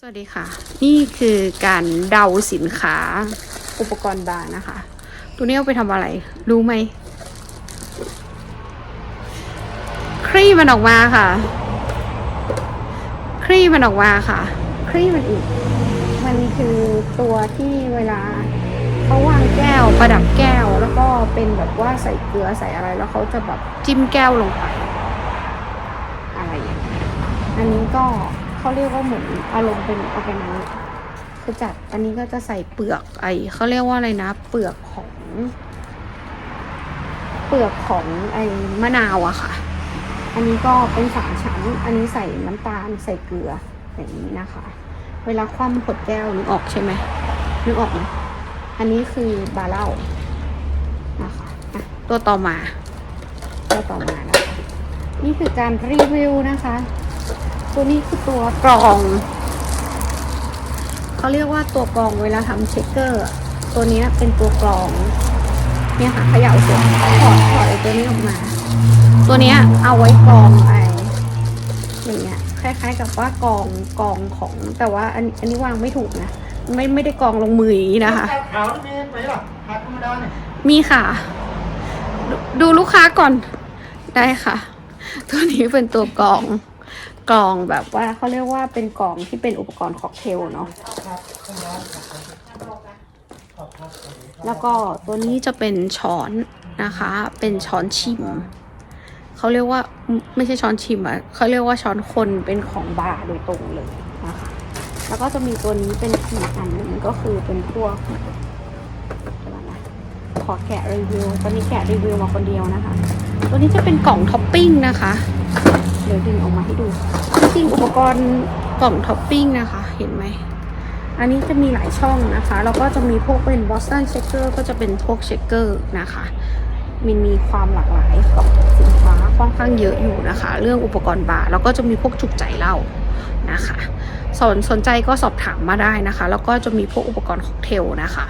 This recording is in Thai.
สวัสดีค่ะ นี่คือการเดาสินค้าอุปกรณ์บาร์นะคะ ตัวนี้เอาไปทำอะไร รู้ไหมคลี่มันออกมาค่ะ คลี่มันออกมาค่ะ คลี่มันอีก มันคือตัวที่เวลาเขาวางแก้วประดับแก้วแล้วก็เป็นแบบว่าใส่เกลือใส่อะไรแล้วเขาจะแบบจิ้มแก้วลงไป อะไรอย่างเงี้ยอันนี้ก็ เขาเรียกว่าเหมือนอารมณ์เป็นออร์แกไนซ์คือจัดอันนี้ก็จะใส่เปลือกไอเขาเรียกว่าอะไรนะ เปลือกของ เปลือกของไอมะนาวอะค่ะ อันนี้ก็เป็นสามชั้น อันนี้ใส่น้ำตาลใส่เกลืออย่างนี้นะคะ เวลาคว่ำขดแก้วนึกออกใช่ไหมนึกออกไหมอันนี้คือบาเล้านะคะะตัวต่อมา ตัวต่อมานะคะนี่คือการรีวิวนะคะ ตัวนี้คือตัวกรองเขาเรียกว่าตัวกรองเวลาทำเช็คเกอร์อะตัวเนี้ยเป็นตัวกรอง เนี่ยค่ะเขย่าเสร็จถอดถอดไอ้ตัวนี้ออกมา ตัวเนี้ยเอาไว้กรองไอ้อย่างเงี้ยคล้ายๆกับว่ากรองกรองของแต่ว่าอันอันนี้วางไม่ถูกนะไม่ไม่ได้กรองลงมืออย่างนี้นะคะขาวนี่มีไหมล่ะขาวธรรมดาเนี่ยมีค่ะดดูลูกค้าก่อนได้ค่ะ ตัวนี้เป็นตัวกรอง กรองแบบว่าเขาเรียกว่าเป็นกรองที่เป็นอุปกรณ์ค็อกเทลเนาะแล้วก็ตัวนี้จะเป็นช้อนนะคะ เป็นช้อนชิมเขาเรียกว่าไม่ใช่ช้อนชิมอะเขาเรียกว่าช้อนคนเป็นของบาร์โดยตรงเลยนะคะแล้วก็จะมีตัวนี้เป็นอีกอันหนึ่งก็คือเป็นพวกเดี๋ยวก่อนนะขอแกะรีวิวตอนนี้แกะรีวิวมาคนเดียวนะคะ ตัวนี้จะเป็นกล่องท็อปปิ้งนะคะ เดี๋ยวดึงออกมาให้ดูจริงอุปกรณ์กล่องท็อปปิ้งนะคะ เห็นไหม อันนี้จะมีหลายช่องนะคะ แล้วก็จะมีพวกเป็น Boston Shaker ก็จะเป็นพวกเชคเกอร์นะคะมันมีความหลากหลายของสินค้าค่อนข้างเยอะอยู่นะคะ เรื่องอุปกรณ์บาร์แล้วก็จะมีพวกจุกใจเหล้านะคะสนสนใจก็สอบถามมาได้นะคะ แล้วก็จะมีพวกอุปกรณ์ค็อกเทลนะคะ